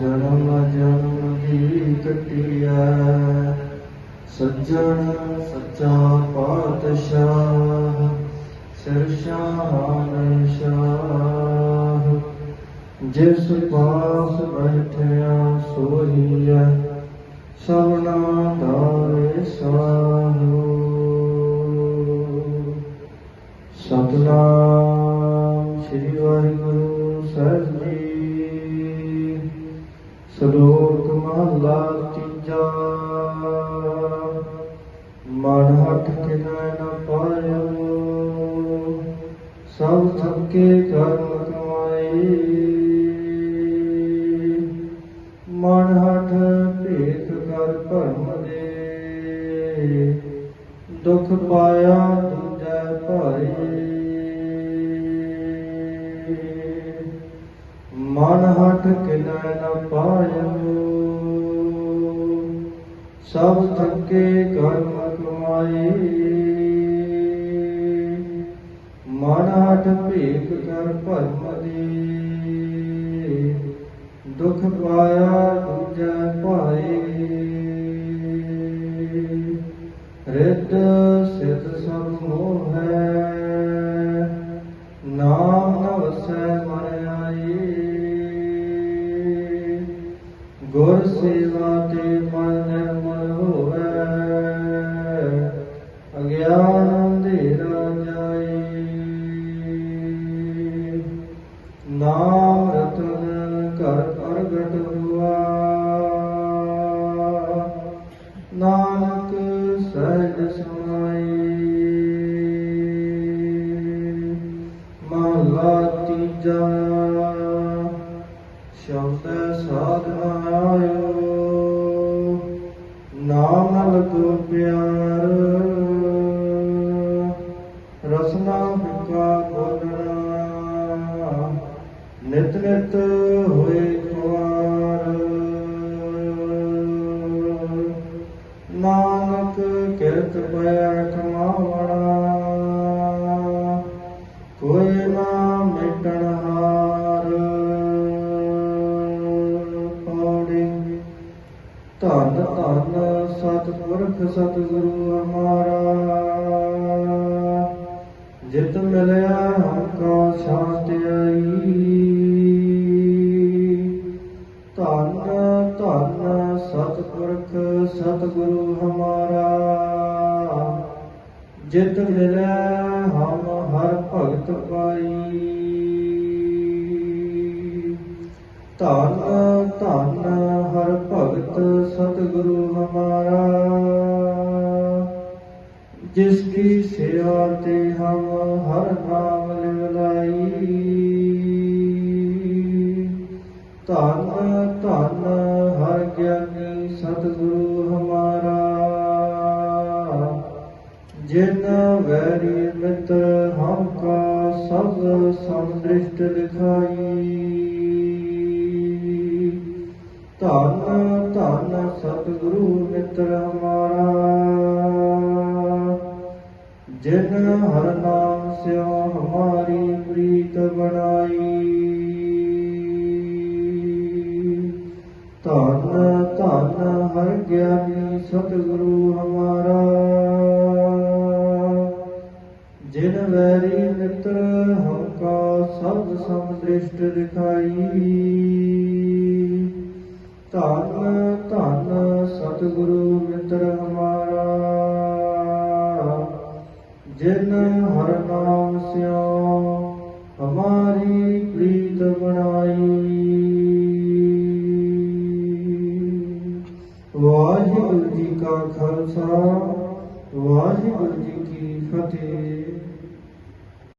ਜਨਮ ਜਨਮ ਦੀ ਕਟਿਆ ਸੱਜਣ ਸੱਚਾ ਪਾਤਸ਼ਾਹ, ਸਿਰ ਸ਼ਾਨ ਸ਼ਾਹ। ਜਿਸ ਪਾਸ ਬੈਠਿਆ ਸੋਹੀਐ, ਸਭਨਾ ਦਾ ਸਾਹੋ। ਸਤਨਾਮ ਸ੍ਰੀ ਵਾਹਿਗੁਰੂ ਸਾਹਿਬ ਜੀ। ਸ਼ਲੋਕ ਮਹਲਾ ਤੀਜਾ। ਮਨ ਹੱਥ ਕਿਨੈ ਨ ਪਾਇਓ। ਸਭ ਥੱਕੇ ਕਰਮ ਕਮਾਏ। ਮਨ ਹੱਥ ਭੇਖ ਕਰ ਭਰਮ ਦੇ। ਦੁਖ ਪਾਇਆ ਸਭ ਥੱਕੇ ਕਰਮ ਕਮਾਈ ਮਨ ਹੱਥ ਭੇਖ ਕਰ ਭਰਮ ਦੀ ਦੁਖ ਪਾਇਆ ਦੂਜੈ ਭਾਈ ਰਿਤ ਸਿਧ ਸਭ ਮੋਹ ਹੈ। ਨਾਮ ਨ ਵਸੈ ਮਨ ਆਈ ਗੁਰ ਸੇਵਾ ਤੇ ਮਨ ਅਗਿਆਨ ਜਾਏ। ਨਾਮ ਰਤਨ ਘਰ ਪ੍ਰਗਟ ਹੁਆ। ਨਾਨਕ ਸਹਿਜ ਸਮਾਈ ਮਹਲਾ ਤੀਜਾ ਸ਼ਬਦ ਸਾਧਨਾ ਆਇਓ। ਨਾਮ ਨਾਲ ਪਿਆਰ ਰਸਨਾ ਬਿਕਾ ਬੋਲਣਾ ਨਿਤ ਨਿਤ ਹੋਏ ਕੁਆਰ ਨਾਨਕ ਕਿਰਤ ਪਿਆ ਕਮਾਵਣਾ ਕੋਈ ਨਾ ਮਿਟਣ ਹਾਰ ਪੌੜੀ ਧੰਨ ਧੰਨ ਸਤਿਪੁਰਖ ਸਤਿਗੁਰੂ ਹਮਾਰਾ ਜਿਤ ਮਿਲਿਆ ਹਮ ਕਾ ਸ਼ਾਂਤ ਧੰਨ ਧੰਨ ਸਤਿਪੁਰਖ ਸਤਿਗੁਰੂ ਹਮਾਰਾ। ਜਿਤ ਮਿਲਿਆ ਹਮ ਹਰ ਭਗਤ ਪਾਈ ਧੰਨ ਧੰਨ ਜਿਸ ਕੀ ਸੇਵਾ ਤੇ ਹਮ ਹਰ ਨਾਮ ਲਿਵਲਾਈ ਧੰਨ ਧੰਨ ਹਰ ਗਿਆਨੀ ਸਤਿਗੁਰੂ ਹਮਾਰਾ। ਜਿਨ ਵੈਰੀ ਮਿਤ ਹਮ ਕਾ ਸਭ ਸੰਦ੍ਰਿਸ਼ਟ ਲਿਖਾਈ। ਧੰਨ ਧੰਨ ਸਤਿਗੁਰੂ ਜਿਨ ਹਰ ਨਾਮ ਸਿਓ ਹਮਾਰੀ ਪ੍ਰੀਤ ਬਣਾਈ। ਧੰਨ ਧੰਨ ਹਰ ਗਿਆਨੀ ਸਤਿਗੁਰੂ ਹਮਾਰਾ। ਜਿਨ ਵੈਰੀ ਮਿੱਤਰ ਹਮਕਾ ਸਬਦ ਸਮਦ੍ਰਿਸ਼ਟ ਦਿਖਾਈ ਧੰਨ ਧੰਨ ਸਤਿਗੁਰੂ ਜਿਨ ਹਰ ਨਾਮ ਸਿਓ ਹਮਾਰੀ ਪ੍ਰੀਤ ਬਣਾਈ। ਵਾਹਿਗੁਰੂ ਜੀ ਕਾ ਖਾਲਸਾ, ਵਾਹਿਗੁਰੂ ਜੀ ਕੀ ਫਤਿਹ।